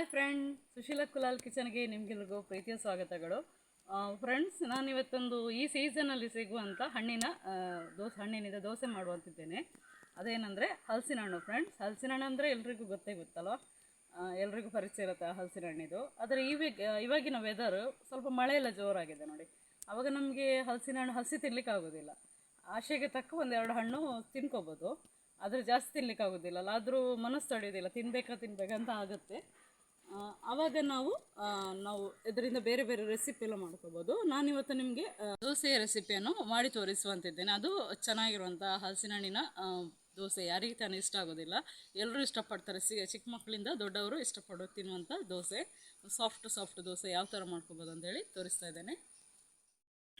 Hi friend Sushila Kulal ಕಿಚನ್ಗೆ ನಿಮಗೆಲ್ರಿಗೂ ಪ್ರೀತಿಯ ಸ್ವಾಗತಗಳು. ಫ್ರೆಂಡ್ಸ್ ನಾನು ಇವತ್ತೊಂದು ಈ ಸೀಸನಲ್ಲಿ ಸಿಗುವಂಥ ಹಣ್ಣಿನ ದೋಸೆ ಹಣ್ಣಿನಿಂದ ದೋಸೆ ಮಾಡುವಂತಿದ್ದೇನೆ. ಅದೇನೆಂದರೆ ಹಲಸಿನ ಹಣ್ಣು ಫ್ರೆಂಡ್ಸ್. ಹಲಸಿನ ಹಣ್ಣು ಅಂದರೆ ಎಲ್ರಿಗೂ ಗೊತ್ತೇ ಗೊತ್ತಲ್ವ? ಆ, ಎಲ್ರಿಗೂ ಪರಿಚಯ ಇರುತ್ತೆ ಹಲಸಿನ ಹಣ್ಣಿದು ಆದರೆ ಇವಾಗ ಇವಾಗಿನ ವೆದರ್ ಸ್ವಲ್ಪ ಮಳೆ ಎಲ್ಲ ಜೋರಾಗಿದೆ ನೋಡಿ. ಆವಾಗ ನಮಗೆ ಹಲಸಿನ ಹಣ್ಣು ಹಸಿ ತಿನ್ಲಿಕ್ಕೆ ಆಗೋದಿಲ್ಲ ಆಶೆಗೆ ತಕ್ಕ ಒಂದೆರಡು ಹಣ್ಣು ತಿನ್ಕೋಬೋದು. ಆದರೆ ಜಾಸ್ತಿ ತಿನ್ಲಿಕ್ಕೆ ಆಗೋದಿಲ್ಲಲ್ಲ ಆದರೂ ಮನಸ್ಸು ತಡೆಯೋದಿಲ್ಲ. ತಿನ್ಬೇಕಾ ತಿನ್ಬೇಕಂತ ಆಗುತ್ತೆ. ಆವಾಗ ನಾವು ನಾವು ಇದರಿಂದ ಬೇರೆ ಬೇರೆ ರೆಸಿಪಿ ಎಲ್ಲ ಮಾಡ್ಕೋಬೋದು. ನಾನಿವತ್ತು ನಿಮಗೆ ದೋಸೆಯ ರೆಸಿಪಿಯನ್ನು ಮಾಡಿ ತೋರಿಸುವಂತಿದ್ದೇನೆ. ಅದು ಚೆನ್ನಾಗಿರುವಂಥ ಹಲಸಿನ ಹಣ್ಣಿನ ದೋಸೆ. ಯಾರಿಗೆ ತಾನು ಇಷ್ಟ ಆಗೋದಿಲ್ಲ. ಎಲ್ಲರೂ ಇಷ್ಟಪಡ್ತಾರೆ. ಸಿ, ಚಿಕ್ಕ ಮಕ್ಕಳಿಂದ ದೊಡ್ಡವರು ಇಷ್ಟಪಡೋ ತಿನ್ನುವಂಥ ದೋಸೆ. ಸಾಫ್ಟ್ ಸಾಫ್ಟ್ ದೋಸೆ ಯಾವ ಥರ ಮಾಡ್ಕೋಬೋದು ಅಂತೇಳಿ ತೋರಿಸ್ತಾ ಇದ್ದೇನೆ.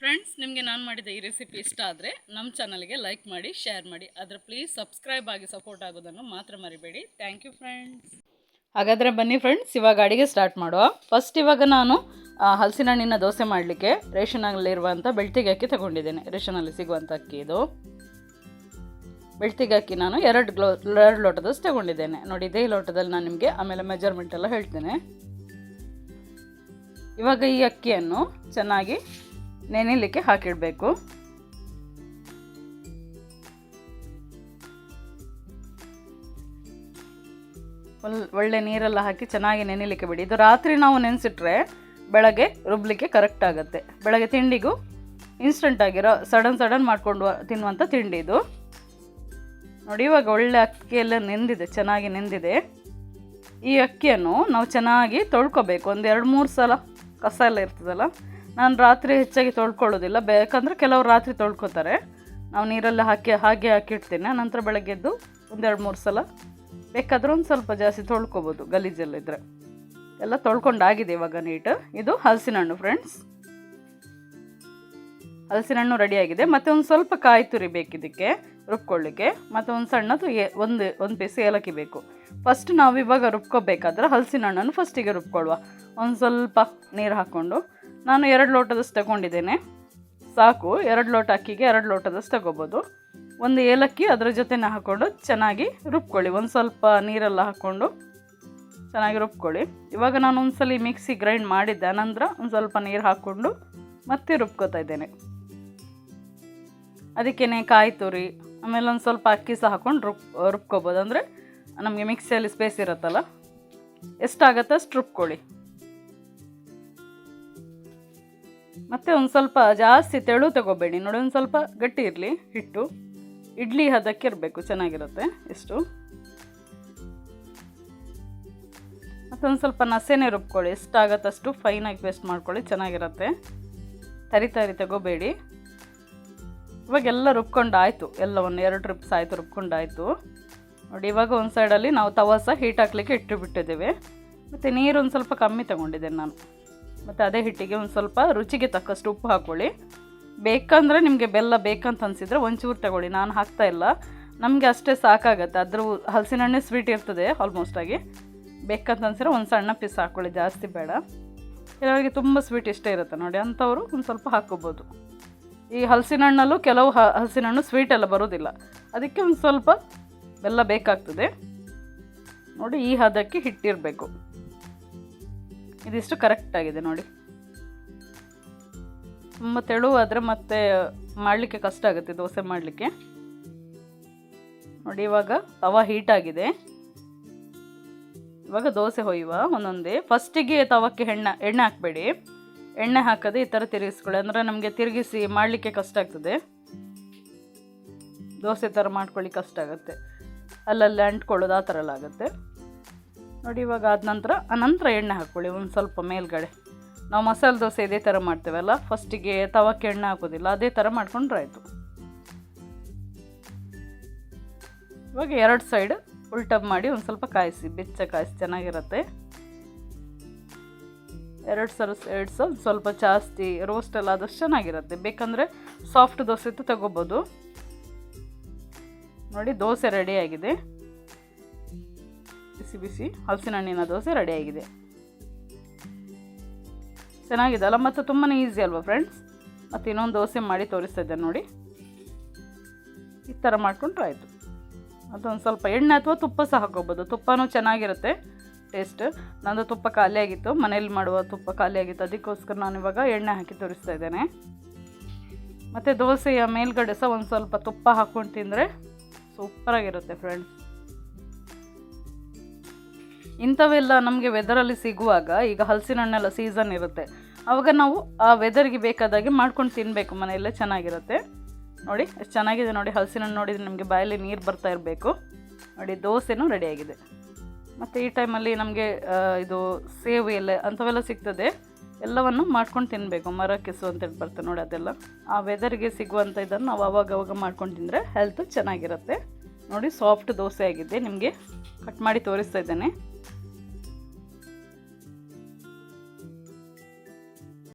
ಫ್ರೆಂಡ್ಸ್ ನಿಮಗೆ ನಾನು ಮಾಡಿದ ಈ ರೆಸಿಪಿ ಇಷ್ಟ ಆದರೆ ನಮ್ಮ ಚಾನಲ್ಗೆ ಲೈಕ್ ಮಾಡಿ ಶೇರ್ ಮಾಡಿ. ಅದರ ಪ್ಲೀಸ್ ಸಬ್ಸ್ಕ್ರೈಬ್ ಆಗಿ ಸಪೋರ್ಟ್ ಆಗೋದನ್ನು ಮಾತ್ರ ಮರಿಬೇಡಿ. ಥ್ಯಾಂಕ್ ಯು ಫ್ರೆಂಡ್ಸ್ ಹಾಗಾದರೆ ಬನ್ನಿ ಫ್ರೆಂಡ್ಸ್ ಇವಾಗ ಅಡುಗೆ ಸ್ಟಾರ್ಟ್ ಮಾಡುವ. ಫಸ್ಟ್ ಇವಾಗ ನಾನು ಹಲಸಿನ ಹಣ್ಣಿನ ದೋಸೆ ಮಾಡಲಿಕ್ಕೆ ರೇಷನಲ್ಲಿರುವಂಥ ಬೆಳ್ತಿಗೆ ಅಕ್ಕಿ ತಗೊಂಡಿದ್ದೇನೆ. ರೇಷನಲ್ಲಿ ಸಿಗುವಂಥ ಅಕ್ಕಿ ಇದು. ಬೆಳ್ತಿಗೆ ಅಕ್ಕಿ ನಾನು ಎರಡು ಗ್ಲೋ, ಎರಡು ಲೋಟದಷ್ಟು ತಗೊಂಡಿದ್ದೇನೆ. ನೋಡಿ, ಇದೇ ಲೋಟದಲ್ಲಿ ನಾನು ನಿಮಗೆ ಆಮೇಲೆ ಮೆಜರ್ಮೆಂಟ್ ಎಲ್ಲ ಹೇಳ್ತೇನೆ. ಇವಾಗ ಈ ಅಕ್ಕಿಯನ್ನು ಚೆನ್ನಾಗಿ ನೆನೆಯಲಿಕ್ಕೆ ಹಾಕಿಡಬೇಕು. ಒಳ್ಳೆ ನೀರೆಲ್ಲ ಹಾಕಿ ಚೆನ್ನಾಗಿ ನೆನಿಲಿಕ್ಕೆ ಬಿಡಿ. ಇದು ರಾತ್ರಿ ನಾವು ನೆನೆಸಿಟ್ರೆ ಬೆಳಗ್ಗೆ ರುಬ್ಲಿಕ್ಕೆ ಕರೆಕ್ಟ್ ಆಗುತ್ತೆ. ಬೆಳಗ್ಗೆ ತಿಂಡಿಗೂ ಇನ್ಸ್ಟಂಟ್ ಆಗಿರೋ ಸಡನ್ ಸಡನ್ ಮಾಡ್ಕೊಂಡು ತಿನ್ನುವಂಥ ತಿಂಡಿ ಇದು. ನೋಡಿ, ಇವಾಗ ಒಳ್ಳೆ ಅಕ್ಕಿ ಎಲ್ಲ ನೆಂದಿದೆ, ಚೆನ್ನಾಗಿ ನೆಂದಿದೆ. ಈ ಅಕ್ಕಿಯನ್ನು ನಾವು ಚೆನ್ನಾಗಿ ತೊಳ್ಕೊಬೇಕು. ಒಂದು ಎರಡು ಮೂರು ಸಲ ಕಸ ಎಲ್ಲ ಇರ್ತದಲ್ಲ, ನಾನು ರಾತ್ರಿ ಹೆಚ್ಚಾಗಿ ತೊಳ್ಕೊಳ್ಳೋದಿಲ್ಲ. ಬೇಕಂದ್ರೆ ಕೆಲವರು ರಾತ್ರಿ ತೊಳ್ಕೊತಾರೆ. ನಾವು ನೀರೆಲ್ಲ ಹಾಕಿ, ಹಾಗೆ ಹಾಕಿಡ್ತೇನೆ. ನಂತರ ಬೆಳಗ್ಗೆದ್ದು ಒಂದೆರಡು ಮೂರು ಸಲ ಬೇಕಾದ್ರೆ ಒಂದು ಸ್ವಲ್ಪ ಜಾಸ್ತಿ ತೊಳ್ಕೊಬೋದು, ಗಲೀಜೆಲ್ಲ ಇದ್ರೆ. ಎಲ್ಲ ತೊಳ್ಕೊಂಡಾಗಿದೆ ಇವಾಗ ನೀಟ್ ಇದು ಹಲಸಿನ ಹಣ್ಣು ಫ್ರೆಂಡ್ಸ್ ಹಲಸಿನ ಹಣ್ಣು ರೆಡಿಯಾಗಿದೆ ಮತ್ತು ಒಂದು ಸ್ವಲ್ಪ ಕಾಯಿ ತುರಿ ಬೇಕಿದ್ದಕ್ಕೆ ರುಬ್ಕೊಳ್ಳಿಕ್ಕೆ. ಮತ್ತು ಒಂದು ಸಣ್ಣದು ಏ ಒಂದು ಒಂದು ಪೀಸ್ ಏಲಕ್ಕಿ ಬೇಕು. ಫಸ್ಟ್ ನಾವು ಇವಾಗ ರುಬ್ಕೋಬೇಕಾದ್ರೆ ಹಲಸಿನ ಹಣ್ಣನ್ನು ಫಸ್ಟಿಗೆ ರುಬ್ಕೊಳ್ಳುವ. ಒಂದು ಸ್ವಲ್ಪ ನೀರು ಹಾಕ್ಕೊಂಡು. ನಾನು ಎರಡು ಲೋಟದಷ್ಟು ತಗೊಂಡಿದ್ದೇನೆ. ಸಾಕು, ಎರಡು ಲೋಟ ಅಕ್ಕಿಗೆ ಎರಡು ಲೋಟದಷ್ಟು ತಗೋಬೋದು. ಒಂದು ಏಲಕ್ಕಿ ಅದರ ಜೊತೆನ ಹಾಕ್ಕೊಂಡು ಚೆನ್ನಾಗಿ ರುಬ್ಕೊಳ್ಳಿ. ಒಂದು ಸ್ವಲ್ಪ ನೀರೆಲ್ಲ ಹಾಕ್ಕೊಂಡು ಚೆನ್ನಾಗಿ ರುಬ್ಕೊಳ್ಳಿ. ಇವಾಗ ನಾನು ಒಂದ್ಸಲ ಮಿಕ್ಸಿ ಗ್ರೈಂಡ್ ಮಾಡಿದ್ದೆ ಅನಂತರ ಒಂದು ಸ್ವಲ್ಪ ನೀರು ಹಾಕ್ಕೊಂಡು ಮತ್ತೆ ರುಬ್ಕೋತಾ ಇದ್ದೇನೆ. ಅದಕ್ಕೇನೆ ಕಾಯಿ ತುರಿ, ಆಮೇಲೆ ಒಂದು ಸ್ವಲ್ಪ ಅಕ್ಕಿ ಸಹ ಹಾಕ್ಕೊಂಡು ರುಬ್, ರುಬ್ಕೋಬೋದು. ಅಂದರೆ ನಮಗೆ ಮಿಕ್ಸಿಯಲ್ಲಿ ಸ್ಪೇಸ್ ಇರುತ್ತಲ್ಲ, ಎಷ್ಟಾಗತ್ತೆ ಅಷ್ಟು ರುಬ್ಕೊಳ್ಳಿ. ಮತ್ತು ಒಂದು ಸ್ವಲ್ಪ ಜಾಸ್ತಿ ತೆಳು ತಗೋಬೇಡಿ. ನೋಡಿ, ಒಂದು ಸ್ವಲ್ಪ ಗಟ್ಟಿ ಇರಲಿ ಹಿಟ್ಟು. ಇಡ್ಲಿ ಹದಕ್ಕೆ ಇರಬೇಕು, ಚೆನ್ನಾಗಿರುತ್ತೆ ಇಷ್ಟು. ಮತ್ತೊಂದು ಸ್ವಲ್ಪ ನಸೆನೇ ರುಬ್ಕೊಳ್ಳಿ ಎಷ್ಟಾಗತ್ತಷ್ಟು ಫೈನಾಗಿ ಪೇಸ್ಟ್ ಮಾಡ್ಕೊಳ್ಳಿ, ಚೆನ್ನಾಗಿರುತ್ತೆ. ತರಿ ತರಿ ತಗೋಬೇಡಿ. ಇವಾಗೆಲ್ಲ ರುಬ್ಕೊಂಡಾಯಿತು ಎಲ್ಲವನ್ನು ಎರಡು ಟ್ರಿಪ್ಸ್ ಆಯಿತು, ರುಬ್ಕೊಂಡಾಯಿತು. ನೋಡಿ, ಇವಾಗ ಒಂದು ಸೈಡಲ್ಲಿ ನಾವು ತವಾಸ ಹೀಟ್ ಹಾಕ್ಲಿಕ್ಕೆ ಇಟ್ಟು ಬಿಟ್ಟಿದ್ದೇವೆ ಮತ್ತು ನೀರು ಒಂದು ಸ್ವಲ್ಪ ಕಮ್ಮಿ ತಗೊಂಡಿದ್ದೇನೆ ನಾನು. ಮತ್ತು ಅದೇ ಹಿಟ್ಟಿಗೆ ಒಂದು ಸ್ವಲ್ಪ ರುಚಿಗೆ ತಕ್ಕಷ್ಟು ಉಪ್ಪು ಹಾಕ್ಕೊಳ್ಳಿ. ಬೇಕಂದರೆ ನಿಮಗೆ ಬೆಲ್ಲ ಬೇಕಂತ ಅನಿಸಿದರೆ ಒಂಚೂರು ತಗೊಳ್ಳಿ. ನಾನು ಹಾಕ್ತಾ ಇಲ್ಲ. ನಮಗೆ ಅಷ್ಟೇ ಸಾಕಾಗತ್ತೆ. ಅದ್ರ ಹಲಸಿನ ಹಣ್ಣೆ ಸ್ವೀಟ್ ಇರ್ತದೆ ಆಲ್ಮೋಸ್ಟ್ ಆಗಿ. ಬೇಕಂತ ಅನ್ಸಿದ್ರೆ ಒಂದು ಸಣ್ಣ ಪೀಸ್ ಹಾಕ್ಕೊಳ್ಳಿ ಜಾಸ್ತಿ ಬೇಡ. ಕೆಲವರಿಗೆ ತುಂಬ ಸ್ವೀಟ್ ಇಷ್ಟ ಇರುತ್ತೆ ನೋಡಿ. ಅಂಥವರು ಒಂದು ಸ್ವಲ್ಪ ಹಾಕ್ಕೋಬೋದು. ಈ ಹಲಸಿನ ಹಣ್ಣಲ್ಲೂ ಕೆಲವು ಹ ಹಲಸಿನ ಹಣ್ಣು ಸ್ವೀಟ್ ಎಲ್ಲ ಬರೋದಿಲ್ಲ. ಅದಕ್ಕೆ ಒಂದು ಸ್ವಲ್ಪ ಬೆಲ್ಲ ಬೇಕಾಗ್ತದೆ. ನೋಡಿ, ಈ ಹದಕ್ಕೆ ಹಿಟ್ಟಿರಬೇಕು. ಇದಿಷ್ಟು ಕರೆಕ್ಟಾಗಿದೆ ನೋಡಿ. ತುಂಬ ತೆಳುವಾದರೆ ಮತ್ತೆ ಮಾಡಲಿಕ್ಕೆ ಕಷ್ಟ ಆಗುತ್ತೆ, ದೋಸೆ ಮಾಡಲಿಕ್ಕೆ. ನೋಡಿ, ಇವಾಗ ತವ ಹೀಟ್ ಆಗಿದೆ. ಇವಾಗ ದೋಸೆ ಹೊಯ್ಯುವ ಒಂದೊಂದೇ. ಫಸ್ಟಿಗೆ ತವಕ್ಕೆ ಎಣ್ಣೆ ಎಣ್ಣೆ ಹಾಕಬೇಡಿ. ಎಣ್ಣೆ ಹಾಕದೆ ಈ ಥರ ತಿರುಗಿಸ್ಕೊಳ್ಳಿ, ಅಂದರೆ ನಮಗೆ ತಿರುಗಿಸಿ ಮಾಡಲಿಕ್ಕೆ ಕಷ್ಟ ಆಗ್ತದೆ. ದೋಸೆ ಥರ ಮಾಡ್ಕೊಳ್ಳಿ, ಕಷ್ಟ ಆಗುತ್ತೆ. ಅಲ್ಲಲ್ಲಿ ಅಂಟ್ಕೊಳ್ಳೋದು ಆ ಥರ ಎಲ್ಲ ಆಗುತ್ತೆ. ನೋಡಿ, ಇವಾಗ ಆದ ನಂತರ ಅನಂತರ ಎಣ್ಣೆ ಹಾಕ್ಕೊಳ್ಳಿ, ಒಂದು ಸ್ವಲ್ಪ ಮೇಲ್ಗಡೆ. ನಾವು ಮಸಾಲೆ ದೋಸೆ ಇದೇ ಥರ ಮಾಡ್ತೇವಲ್ಲ? ಫಸ್ಟಿಗೆ ತವಕ್ಕೆ ಎಣ್ಣೆ ಹಾಕೋದಿಲ್ಲ, ಅದೇ ಥರ ಮಾಡ್ಕೊಂಡ್ರೆ ಆಯಿತು. ಇವಾಗ ಎರಡು ಸೈಡ್ ಉಲ್ಟ ಮಾಡಿ ಒಂದು ಸ್ವಲ್ಪ ಕಾಯಿಸಿ, ಬೆಚ್ಚ ಕಾಯಿಸಿ, ಚೆನ್ನಾಗಿರುತ್ತೆ. ಎರಡು ಸಲ ಎರಡು ಸಲ ಸ್ವಲ್ಪ ಜಾಸ್ತಿ ರೋಸ್ಟ್ ಎಲ್ಲ ಆದಷ್ಟು ಚೆನ್ನಾಗಿರುತ್ತೆ. ಬೇಕಂದರೆ ಸಾಫ್ಟ್ ದೋಸೆ ತಗೋಬೋದು. ನೋಡಿ, ದೋಸೆ ರೆಡಿಯಾಗಿದೆ ಬಿಸಿ ಬಿಸಿ, ಹಲಸಿನ ಹಣ್ಣಿನ ದೋಸೆ ರೆಡಿಯಾಗಿದೆ ಚೆನ್ನಾಗಿದೆ ಅಲ್ಲ, ಮತ್ತು ತುಂಬಾ ಈಸಿ ಅಲ್ವಾ ಫ್ರೆಂಡ್ಸ್ ಮತ್ತು ಇನ್ನೊಂದು ದೋಸೆ ಮಾಡಿ ತೋರಿಸ್ತಾ ಇದ್ದೆ ನೋಡಿ. ಈ ಥರ ಮಾಡಿಕೊಂಡ್ರೆ ಆಯಿತು. ಅದೊಂದು ಸ್ವಲ್ಪ ಎಣ್ಣೆ ಅಥವಾ ತುಪ್ಪ ಸಹ ಹಾಕೋಬೋದು ತುಪ್ಪನೂ ಚೆನ್ನಾಗಿರುತ್ತೆ ಟೇಸ್ಟ್ ನಂದು ತುಪ್ಪ ಖಾಲಿಯಾಗಿತ್ತು ಮನೇಲಿ ಮಾಡುವ ತುಪ್ಪ ಖಾಲಿಯಾಗಿತ್ತು ಅದಕ್ಕೋಸ್ಕರ ನಾನು ಇವಾಗ ಎಣ್ಣೆ ಹಾಕಿ ತೋರಿಸ್ತಾ ಇದ್ದೇನೆ. ಮತ್ತು ದೋಸೆಯ ಮೇಲ್ಗಡೆ ಸಹ ಒಂದು ಸ್ವಲ್ಪ ತುಪ್ಪ ಹಾಕ್ಕೊಂಡು ತಿಂದರೆ ಸೂಪರಾಗಿರುತ್ತೆ ಫ್ರೆಂಡ್ಸ್ ಇಂಥವೆಲ್ಲ ನಮಗೆ ವೆದರಲ್ಲಿ ಸಿಗುವಾಗ ಈಗ ಹಲಸಿನ ಹಣ್ಣೆಲ್ಲ ಸೀಸನ್ ಇರುತ್ತೆ. ಆವಾಗ ನಾವು ಆ ವೆದರ್ಗೆ ಬೇಕಾದಾಗೆ ಮಾಡ್ಕೊಂಡು ತಿನ್ನಬೇಕು ಮನೆಯಲ್ಲೇ ಚೆನ್ನಾಗಿರುತ್ತೆ. ನೋಡಿ ಎಷ್ಟು ಚೆನ್ನಾಗಿದೆ ನೋಡಿ ಹಲಸಿನ ಹಣ್ಣು ನೋಡಿದರೆ ನಮಗೆ ಬಾಯಲ್ಲಿ ನೀರು ಬರ್ತಾ ಇರಬೇಕು. ನೋಡಿ, ದೋಸೆನೂ ರೆಡಿಯಾಗಿದೆ ಮತ್ತು ಈ ಟೈಮಲ್ಲಿ ನಮಗೆ ಇದು ಸೇವು ಎಲೆ ಅಂಥವೆಲ್ಲ ಸಿಗ್ತದೆ. ಎಲ್ಲವನ್ನು ಮಾಡ್ಕೊಂಡು ತಿನ್ನಬೇಕು ಮರ ಕೆಸು ಅಂತೇಳಿ ಬರ್ತದೆ ನೋಡಿ ಅದೆಲ್ಲ. ಆ ವೆದರ್ಗೆ ಸಿಗುವಂಥ ಇದನ್ನು ನಾವು ಅವಾಗ ಅವಾಗ ಮಾಡ್ಕೊಂಡು ತಿಂದರೆ ಹೆಲ್ತ್ ಚೆನ್ನಾಗಿರುತ್ತೆ. ನೋಡಿ ಸಾಫ್ಟ್ ದೋಸೆ ಆಗಿದೆ, ನಿಮಗೆ ಕಟ್ ಮಾಡಿ ತೋರಿಸ್ತಾ ಇದ್ದೇನೆ.